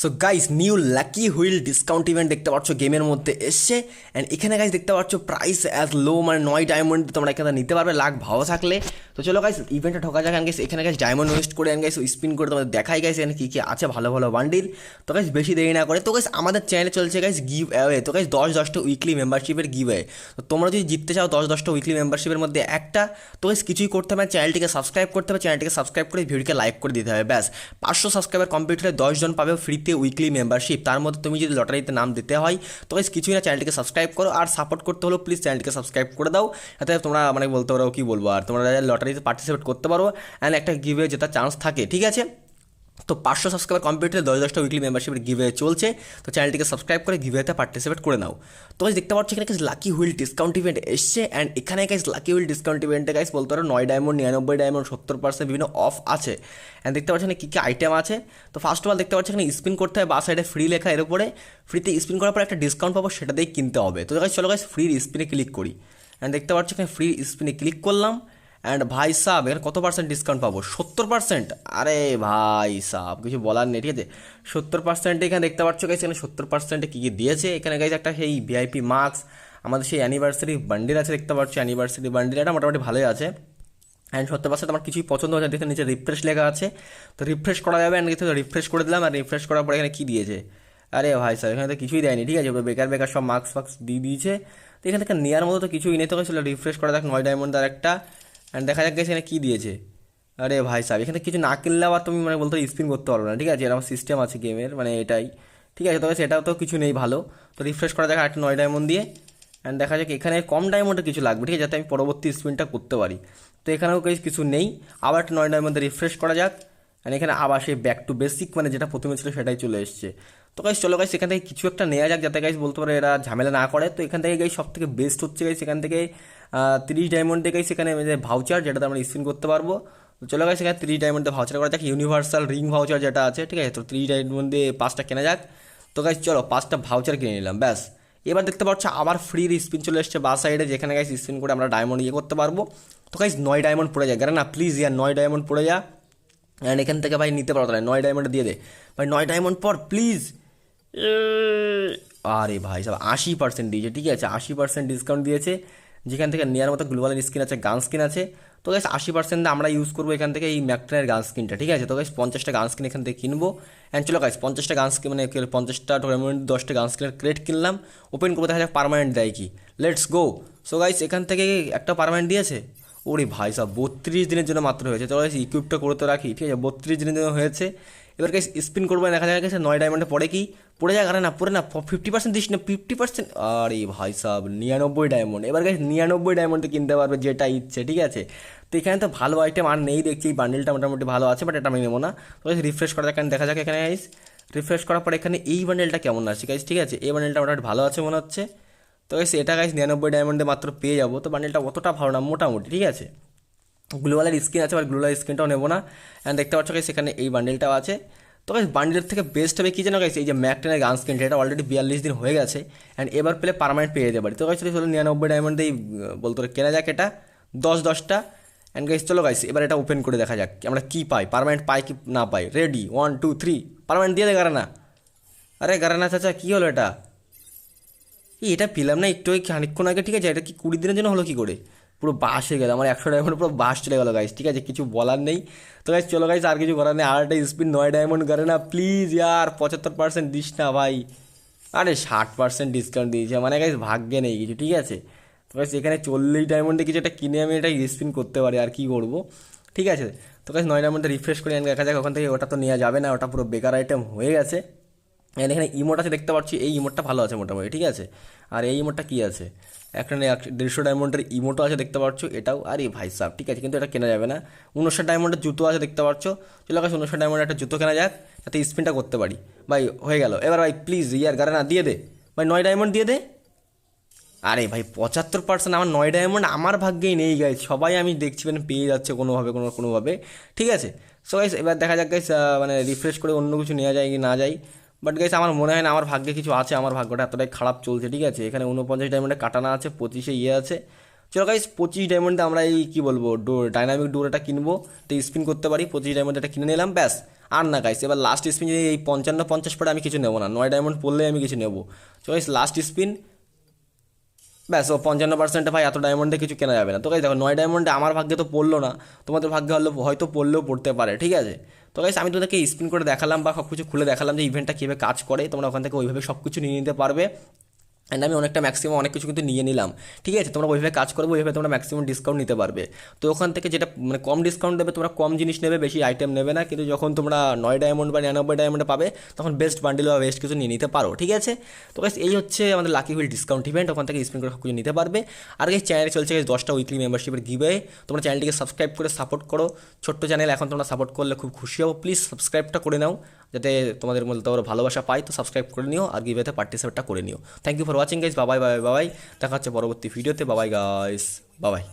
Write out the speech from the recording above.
So guys new lucky wheel discount event দেখতে পাচ্ছ গেমের মধ্যে এসছে। অ্যান্ড এখানে গাইস দেখতে পাচ্ছ প্রাইস অ্যাজ লো মানে নয় ডায়মন্ড তোমরা এখানে নিতে পারবে, লাখ ভালো থাকলে। তো চলো গাইস ইভেন্টে ঢোকা যাক গাইস এখানে গাইস ডায়মন্ড ওয়েস্ট করে গাইস স্পিন করে তোমাদের দেখাই গাইস এখানে কী কী আছে ভালো ভালো বান্ডিল তো গাইস বেশি দেরি না করে। তো গাইস আমাদের চ্যানেলে চলছে গাইস গিভ অ্যাওয়ে তো গাইস দশ দশটা উইকলি মেম্বারশিপের গিভ অ্যাওয়ে তো তোমরা যদি জিততে চাও দশ দশটা উইকলি মেম্বারশিপের মধ্যে একটা, তো গাইস কিছুই করতে হবে চ্যানেলটিকে সাবস্ক্রাইব করতে হবে। চ্যানেলটিকে সাবস্ক্রাইব করে ভিডিওকে লাইক করে দিতে হবে। ব্যাস, পাঁচশো সাবস্ক্রাইবার কমপ্লিট হলে দশজন পাবে ফ্রিতে উইকলি মেম্বারশিপ তার মধ্যে তুমি যদি লটারিতে নাম দিতে হয়, তো কিছুই না চ্যানেলটিকে সাবস্ক্রাইব করো আর সাপোর্ট করতে হলো প্লিজ চ্যানেলটিকে সাবস্ক্রাইব করে দাও। যাতে তোমরা মানে বলতে পারো কি বলব আর, তোমরা লটারিতে পার্টিসিপেট করতে পারো অ্যান্ড একটা গিভে জেতার চান্স থাকে, ঠিক আছে? তো পাঁচশো সাবস্ক্রাইবার কমপ্লিট হলে দশ দশটা উইকলি মেম্বারশিপের গিভে চলছে। তো চ্যানেলটিকে সাবস্ক্রাইব করে গিভেতে পার্টিসিপেট করে নাও। তো গাইস দেখতে পাচ্ছ এখানে guys lucky wheel discount event এসছে। অ্যান্ড এখানে গাইজ লাকি হুইল ডিসকাউন্ট ইভেন্টে গাইস বলতে পারো নয় ডায়মন্ড নিরানব্বই ডায়মন্ড সত্তর পার্সেন্ট বিভিন্ন অফ আছে। অ্যান্ড দেখতে পাচ্ছ এখানে কী কী আইটেম আছে। তো ফার্স্ট অফ অল দেখতে পাচ্ছ এখানে স্পিন করতে হবে, বা সাইডে ফ্রি লেখা এর উপরে। ফ্রিতে স্পিন করার পর একটা ডিসকাউন্ট পাবো, সেটা দিয়ে কিনতে হবে। তো গাইস চলো গাইস ফ্রি স্পিনে ক্লিক করি। অ্যান্ড দেখতে পাচ্ছ এখানে ফ্রি স্পিনে ক্লিক করলাম। অ্যান্ড ভাই সাহ এখানে কত পার্সেন্ট ডিসকাউন্ট পাবো? সত্তর পার্সেন্ট আরে ভাই সাহ কিছু বলার নেই, ঠিক আছে? সত্তর পার্সেন্ট এখানে দেখতে পাচ্ছ গাইস এখানে সত্তর পার্সেন্টে কী কী দিয়েছে? এখানে গাইস একটা সেই ভিআইপি মার্কস আমাদের সেই অ্যানিভার্সারি বান্ডিল আছে, দেখতে পাচ্ছ অ্যানিভার্সারি বান্ডিল এটা মোটামুটি ভালোই আছে। অ্যান্ড সত্তর পার্সেন্ট আমার কিছুই পছন্দ হচ্ছে দেখতে নিচে রিফ্রেশ লেখা আছে। তো রিফ্রেশ করা যাবে অ্যান্ড দেখতে রিফ্রেশ করে দিলাম, আর রিফ্রেশ করার পরে এখানে কী দিয়েছে? আরে ভাই স্যার এখানে তো কিছুই দেয়নি, ঠিক আছে? বেকার বেকার সব মার্কস ফার্কস দিয়ে দিয়েছে। তো এখান নেওয়ার মতো তো কিছুই নেই, তো রিফ্রেশ করা দেখ নয় ডায়মন্ড আর একটা। অ্যান্ড দেখা যাক এখানে কী দিয়েছে। আরে ভাই সাহেব, এখানে কিছু না কিনলে আবার তুমি মানে বলতে স্পিন করতে পারবে না, ঠিক আছে? এরকম সিস্টেম আছে গেমের মানে এটাই। ঠিক আছে, তবে সেটাও তো কিছু নেই ভালো। তো রিফ্রেশ করা যাক একটা নয় ডায়মন্ড দিয়ে। অ্যান্ড দেখা যাক এখানে কম ডায়মন্ডে কিছু লাগবে, ঠিক আছে? যাতে আমি পরবর্তী স্পিনটা করতে পারি। তো এখানেও কিছু নেই। আবার একটা নয় ডায়মন্ডে রিফ্রেশ করা যাক। অ্যান্ড এখানে আবার সেই ব্যাক টু বেসিক মানে যেটা প্রথমে ছিল সেটাই চলে এসছে। তো গাইস চলো গাইস এখান থেকে কিছু একটা নেওয়া যাক যাতে গাইস বলতে পারে এরা ঝামেলা না করে। তো এখান থেকে গাইস সব থেকে বেস্ট হচ্ছে গাইস এখান থেকে তিরিশ ডায়মন্ডে গাইস এখানে ভাউচার যেটাতে আমরা স্পিন করতে পারব। তো চলো গাইস এখানে তিরিশ ডায়মন্ডে ভাউচার করা যাক। ইউনিভার্সাল রিং ভাউচার যেটা আছে, ঠিক আছে? তো তিরিশ ডায়মন্ডে পাঁচটা কেনা যাক। তো গাইস চলো পাঁচটা ভাউচার কিনে নিলাম, ব্যাস। এবার দেখতে পাচ্ছ আবার ফ্রি স্পিন চলে এসছে বা সাইডে যেখানে গাইস স্পিন করে আমরা ডায়মন্ড ইয়ে করতে পারব। তো গাইস নয় ডায়মন্ড পড়ে যায় না প্লিজ ইয়ার নয় ডায়মন্ড পড়ে যা। অ্যান্ড এখান থেকে ভাই নিতে পারো তাহলে। নয় ডায়মন্ড দিয়ে দে। ভাই, নয় ডায়মন্ড পর প্লিজ আরে ভাই, সব আশি পার্সেন্ট দিয়েছে, ঠিক আছে? আশি পার্সেন্ট ডিসকাউন্ট দিয়েছে। যেখান থেকে নেওয়ার মতো গ্লোবাল স্কিন আছে, গান স্কিন আছে। তো গাইস আশি পার্সেন্ট আমরা ইউজ করব এখান থেকে এই ম্যাকট্রেনের গান স্কিনটা ঠিক আছে? তো গাইস পঞ্চাশটা গান স্কিন এখান থেকে কিনবো। অ্যান্ড চলো গাইস পঞ্চাশটা গান স্কিন মানে পঞ্চাশটা টুর্নামেন্ট দশটা গান স্কিনের ক্রেট কিনলাম। ওপেন করব, দেখা যাক পারমানেন্ট দেয় কি। লেটস গো সো গাইস এখান থেকে একটা পারমানেন্ট দিয়েছে? ওরে ভাই, সব বত্রিশ দিনের জন্য মাত্র হয়েছে। তো গাইস ইকুইপটা করে তো রাখি, ঠিক আছে? বত্রিশ দিনের জন্য হয়েছে। এবার গাইস স্পিন করব, দেখা যায় গেছে নয় ডায়মন্ডে পড়ে কি? পড়ে যায় আরে না, পড়ে না ফিফটি পার্সেন্ট দিস না ফিফটি পার্সেন্ট আরে ভাই সাহ নিরানব্বই ডায়মন্ড এবার গাইস নিরানব্বই ডায়মন্ডে কিনতে পারবে যেটা ইচ্ছে, ঠিক আছে? তো এখানে তো ভালো আইটেম আর নেই দেখছি, এই বান্ডেলটা মোটামুটি ভালো আছে বাট এটা আমি নেব না। তো রিফ্রেশ করা এখানে, দেখা যাক এখানে গাইস রিফ্রেশ করার পর এখানে এই বান্ডেলটা কেমন আছে গাইস ঠিক আছে? এই বান্ডেলটা মোটামুটি ভালো আছে মনে হচ্ছে। তো গাইস এটা গাইস নিরানব্বই ডায়মন্ডে মাত্র পেয়ে যাব, তো বান্ডেলটা অতটা ভালো না, মোটামুটি, ঠিক আছে? গ্লোবালের স্ক্রিন আছে বা গ্লোবাল স্ক্রিনটাও নেব না। অ্যান্ড দেখতে পাচ্ছ গাইস এখানে এই বান্ডেলটাও আছে। তো গাইস বান্ডেলের থেকে বেস্ট হবে কী জানো গাইস এই যে ম্যাকটেনের গান স্ক্রিনটা এটা অলরেডি বিয়াল্লিশ দিন হয়ে গেছে। অ্যান্ড এবার পেলে পারমানেন্ট পেয়ে যেতে পারি। তো গাইস চলো নিরানব্বই ডায়মন্ডেই বলতে কেনা যাক এটা। দশ দশটা। অ্যান্ড গাইস চলো গাইস এবার এটা ওপেন করে দেখা যাক। আমরা কী পাই? পারমানেন্ট পাই কি না পাই? Ready one two three permanent দিয়ে দে গারানা আরে গারানা চাচা, কী হলো এটা? এই, এটা পেলাম না, একটু খানিক্ষণ আগে, ঠিক আছে? এটা কি কুড়ি দিনের জন্য হলো কী করে? পুরো বাস হয়ে গেল। আমার একশো ডায়মন্ড পুরো বাস চলে গেলো গাইস ঠিক আছে? কিছু বলার নেই। তো গাইস চলো গাইস আর কিছু করার নেই। আর একটা স্পিন নয় ডায়মন্ড করে না। প্লিজ ইয়ার পঁচাত্তর পার্সেন্ট দিস না, ভাই। আরে, ষাট পার্সেন্ট ডিসকাউন্ট দিয়েছে। মানে গাইস ভাগ্যে নেই কিছু, ঠিক আছে? তো গাইস এখানে চল্লিশ ডায়মন্ডে কিছু একটা কিনে আমি এটা স্পিন করতে পারি, আর কি করব? ঠিক আছে? তো গাইস নয় ডায়মন্ডে রিফ্রেশ করে দেখা যাক, ওখান থেকে ওটা তো নেওয়া যাবে না। ওটা পুরো বেকার আইটেম হয়ে গেছে। এখানে ইমোট আছে, দেখতে পাচ্ছি। এই ইমোটটা ভালো আছে মোটামুটি, ঠিক আছে? আর এই ইমোটটা কী আছে? একটা দেড়শো ডায়মন্ডের ইমোটো আছে দেখতে পাচ্ছ, এটাও, আরে ভাই সাহ ঠিক আছে, কিন্তু এটা কেনা যাবে না। উনষাট ডায়মন্ডের জুতো আছে দেখতে পাচ্ছ। চলো কাছে উনষাট ডায়মন্ডের একটা জুতো কেনা যাক, যাতে স্পিনটা করতে পারি। ভাই, হয়ে গেল। এবার ভাই প্লিজ ইয়ার, গাড়ি, না, দিয়ে দে। ভাই, নয় ডায়মন্ড দিয়ে দে। আরে ভাই, পঁচাত্তর পার্সেন্ট আমার নয় ডায়মন্ড আমার ভাগ্যেই নেই গাইজ সবাই আমি দেখছি মানে পেয়ে যাচ্ছে কোনোভাবে, কোনো কোনোভাবে। ঠিক আছে? সো গাইস এবার দেখা যাক গাইস মানে রিফ্রেশ করে অন্য কিছু নেওয়া যায় কি না যায়। বাট গাইস আমার মনে হয় না, আমার ভাগ্যে কিছু আছে, আমার ভাগ্যটা এতটাই খারাপ চলছে, ঠিক আছে? এখানে উনপঞ্চাশ ডায়মন্ডে কাটানা আছে, পঁচিশে ইয়ে আছে। চলো গাইস পঁচিশ ডায়মন্ডে আমরা এই, কী বলব ডোর ডাইনামিক ডোর এটা কিনবো, তো স্পিন করতে পারি, পঁচিশ ডায়মন্ডে এটা কিনে নিলাম, ব্যাস। আর না গাইস এবার লাস্ট স্পিন যদি এই পঞ্চান্ন, পঞ্চাশ পরে আমি কিছু নেব না, নয় ডায়মন্ড পড়লে আমি কিছু নেব। চলো গাইস লাস্ট স্পিন ব্যাস, ও পঞ্চান্ন পার্সেন্টে ভাই এত ডায়মন্ডে কিছু কেনা যাবে না। তো কাজ দেখো, নয় ডায়মন্ডে আমার ভাগ্যে তো পড়ল না। তোমাদের ভাগ্যে হলো হয়তো পড়লেও পড়তে পারে, ঠিক আছে? তো গাইজ আমি তোমাদেরকে স্পিন করে দেখালাম বা সব কিছু খুলে দেখালাম যে ইভেন্টটা কীভাবে কাজ করে। তোমরা ওখান থেকে ওইভাবে সব কিছু নিয়ে নিতে পারবে। অ্যান্ড আমি অনেকটা ম্যাক্সিমাম অনেক কিছু কিন্তু নিয়ে নিলাম। ঠিক আছে? তোমরা ওইভাবে কাজ করবে, ওইভাবে তোমরা ম্যাক্সিমাম ডিসকাউন্ট নিতে পারবে। তো ওখান থেকে যেটা মানে কম ডিসকাউন্ট দেবে, তোমরা কম জিনিস নেবে, বেশি আইটেম নেবে না। কিন্তু যখন তোমরা নয় ডায়মন্ড বা নিরানব্বই ডায়মন্ডে পাবে, তখন বেস্ট বান্ডিল বা বেস্ট কিছু নিয়ে নিতে পারো। ঠিক আছে? তো গাইস এই হচ্ছে আমাদের লাকি হুইল ডিসকাউন্ট ইভেন্ট ওখান থেকে স্পিন করে কিছু নিতে পারবে। আর এই চ্যানেলে চলছে guys, দশটা উইকলি মেম্বারশিপের গিবে তোমরা চ্যানেলটিকে সাবস্ক্রাইব করে সাপোর্ট করো। ছোট্ট চ্যানেল এখন তোমরা সাপোর্ট করলে খুব খুশি হব প্লিজ সাবস্ক্রাইবটা করে নাও। যাতে তোমাদের মধ্যে তোমরা ভালোবাসা পাই, তো সাবস্ক্রাইব করে নিও আর গিভেতে পার্টিসিপেটটা করে নিও। Thank you for watching guys বাবাই বাবাই বাবাই দেখা হচ্ছে পরবর্তী ভিডিওতে বাবাই গাইস বাবাই